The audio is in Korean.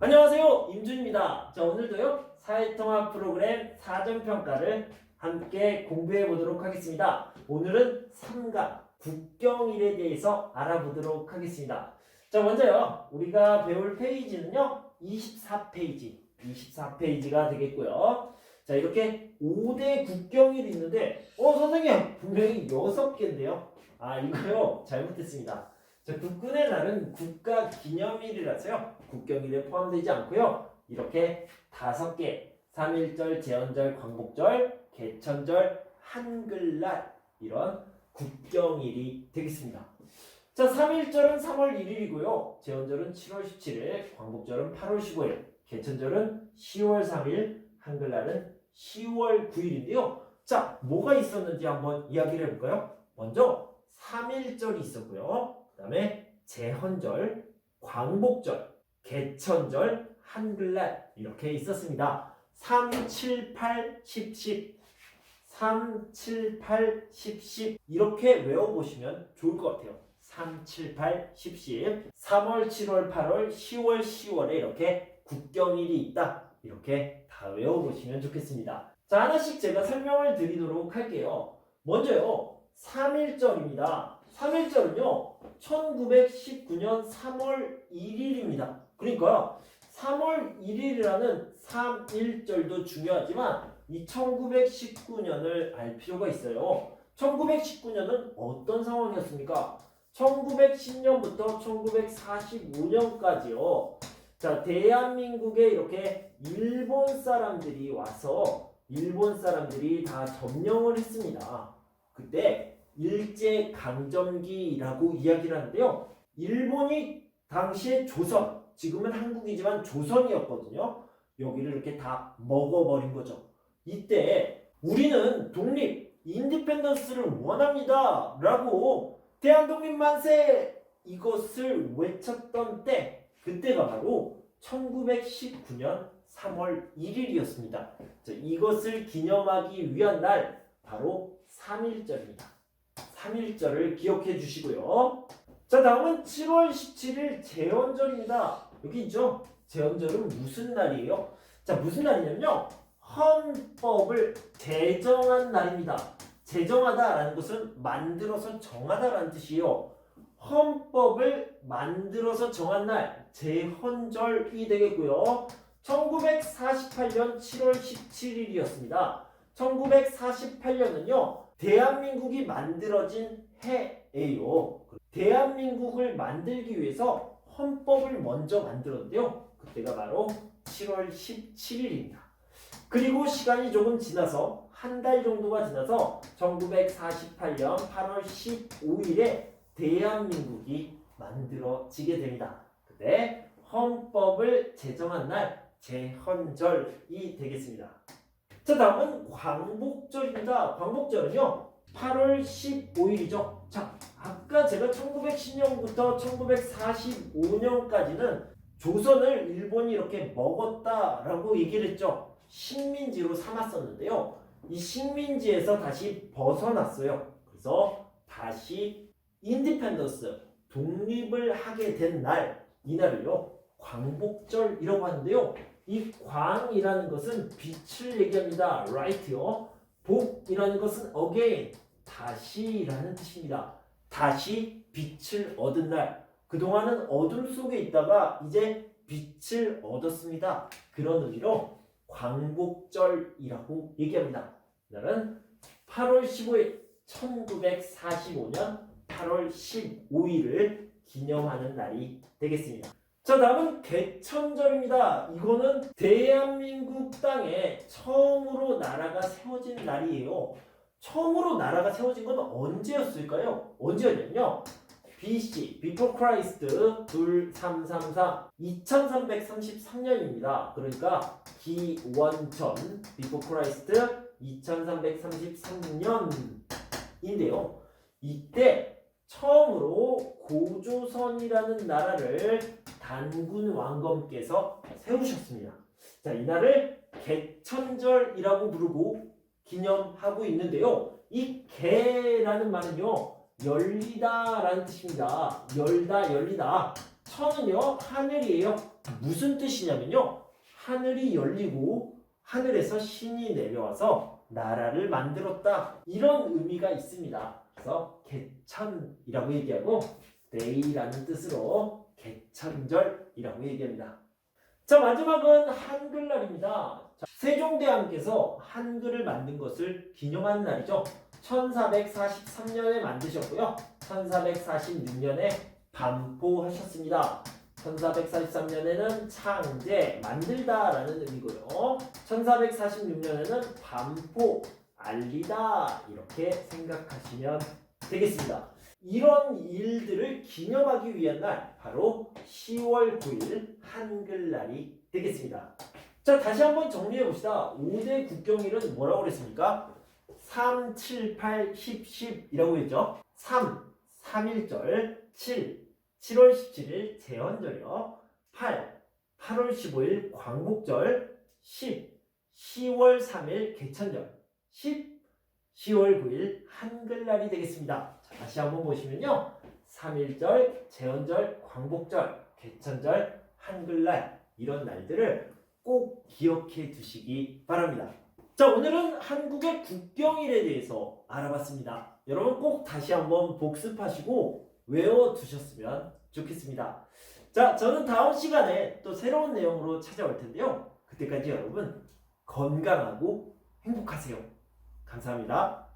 안녕하세요 임준입니다. 자 오늘도요 사회통합 프로그램 사전평가를 함께 공부해 보도록 하겠습니다. 오늘은 삼가 국경일에 대해서 알아보도록 하겠습니다. 자 먼저요 우리가 배울 페이지는요 24페이지 24페이지가 되겠고요. 자 이렇게 5대 국경일이 있는데 어 선생님 분명히 6개인데요? 아 이거요 잘못했습니다 자, 국군의 날은 국가 기념일이라서요. 국경일에 포함되지 않고요. 이렇게 다섯 개 3.1절, 제헌절, 광복절, 개천절, 한글날 이런 국경일이 되겠습니다. 자, 3.1절은 3월 1일이고요. 제헌절은 7월 17일, 광복절은 8월 15일, 개천절은 10월 3일, 한글날은 10월 9일인데요. 자, 뭐가 있었는지 한번 이야기를 해볼까요? 먼저 3.1절이 있었고요. 그 다음에 제헌절, 광복절, 개천절, 한글날 이렇게 있었습니다. 3, 7, 8, 10, 10 3, 7, 8, 10, 10 이렇게 외워보시면 좋을 것 같아요. 3, 7, 8, 10, 10 3월, 7월, 8월, 10월, 10월에 이렇게 국경일이 있다. 이렇게 다 외워보시면 좋겠습니다. 자, 하나씩 제가 설명을 드리도록 할게요. 먼저요, 3일절입니다. 3일절은요, 1919년 3월 1일입니다. 그러니까 3월 1일이라는 3일절도 중요하지만 이 1919년을 알 필요가 있어요. 1919년은 어떤 상황이었습니까? 1910년부터 1945년까지요. 자, 대한민국에 이렇게 일본 사람들이 와서 일본 사람들이 다 점령을 했습니다. 그때 일제 강점기라고 이야기를 하는데요. 일본이 당시에 조선, 지금은 한국이지만 조선이었거든요. 여기를 이렇게 다 먹어버린 거죠. 이때 우리는 독립, 인디펜던스를 원합니다. 라고 대한독립 만세 이것을 외쳤던 때 그때가 바로 1919년 3월 1일이었습니다. 이것을 기념하기 위한 날 바로 3일절입니다. 3일절을 기억해 주시고요. 자, 다음은 7월 17일 제헌절입니다. 여기 있죠? 제헌절은 무슨 날이에요? 자, 무슨 날이냐면요. 헌법을 제정한 날입니다. 제정하다라는 것은 만들어서 정하다라는 뜻이에요. 헌법을 만들어서 정한 날 제헌절이 되겠고요. 1948년 7월 17일이었습니다. 1948년은요. 대한민국이 만들어진 해예요. 대한민국을 만들기 위해서 헌법을 먼저 만들었는데요. 그때가 바로 7월 17일입니다. 그리고 시간이 조금 지나서 한 달 정도가 지나서 1948년 8월 15일에 대한민국이 만들어지게 됩니다. 그때 헌법을 제정한 날 제헌절이 되겠습니다. 자 다음은 광복절입니다. 광복절은요 8월 15일이죠. 자 아까 제가 1910년부터 1945년까지는 조선을 일본이 이렇게 먹었다라고 얘기를 했죠. 식민지로 삼았었는데요. 이 식민지에서 다시 벗어났어요. 그래서 다시 인디펜던스 독립을 하게 된 날 이날을요 광복절이라고 하는데요. 이 광이라는 것은 빛을 얘기합니다. right요. 복이라는 것은 again 다시라는 뜻입니다. 다시 빛을 얻은 날. 그동안은 어둠 속에 있다가 이제 빛을 얻었습니다. 그런 의미로 광복절이라고 얘기합니다. 이날은 8월 15일 1945년 8월 15일을 기념하는 날이 되겠습니다. 자 다음은 개천절입니다. 이거는 대한민국 땅에 처음으로 나라가 세워진 날이에요. 처음으로 나라가 세워진 건 언제였을까요? 언제였냐면요. BC, Before Christ 2333 2333년입니다. 그러니까 기원전 Before Christ 2333년인데요. 이때 처음으로 고조선이라는 나라를 단군 왕검께서 세우셨습니다. 자, 이날을 개천절이라고 부르고 기념하고 있는데요. 이 개라는 말은요. 열리다라는 뜻입니다. 열다 열리다. 천은요 하늘이에요. 무슨 뜻이냐면요 하늘이 열리고 하늘에서 신이 내려와서 나라를 만들었다 이런 의미가 있습니다. 그래서 개천이라고 얘기하고 데이라는 뜻으로 개천절이라고 얘기합니다. 자 마지막은 한글날입니다. 자, 세종대왕께서 한글을 만든 것을 기념하는 날이죠. 1443년에 만드셨고요. 1446년에 반포하셨습니다. 1443년에는 창제, 만들다라는 의미고요. 1446년에는 반포, 알리다 이렇게 생각하시면 되겠습니다. 이런 일들을 기념하기 위한 날 바로 10월 9일 한글날이 되겠습니다. 자 다시 한번 정리해 봅시다. 5대 국경일은 뭐라고 그랬습니까? 3, 7, 8, 10, 10이라고 했죠. 3, 3일절 7, 7월 17일 제헌절이요. 8, 8월 15일 광복절 10, 10월 3일 개천절 10, 10월 9일 한글날이 되겠습니다. 자, 다시 한번 보시면요. 3일절, 제헌절, 광복절, 개천절, 한글날 이런 날들을 꼭 기억해 두시기 바랍니다. 자, 오늘은 한국의 국경일에 대해서 알아봤습니다. 여러분 꼭 다시 한번 복습하시고 외워 두셨으면 좋겠습니다. 자, 저는 다음 시간에 또 새로운 내용으로 찾아올 텐데요. 그때까지 여러분 건강하고 행복하세요. 감사합니다.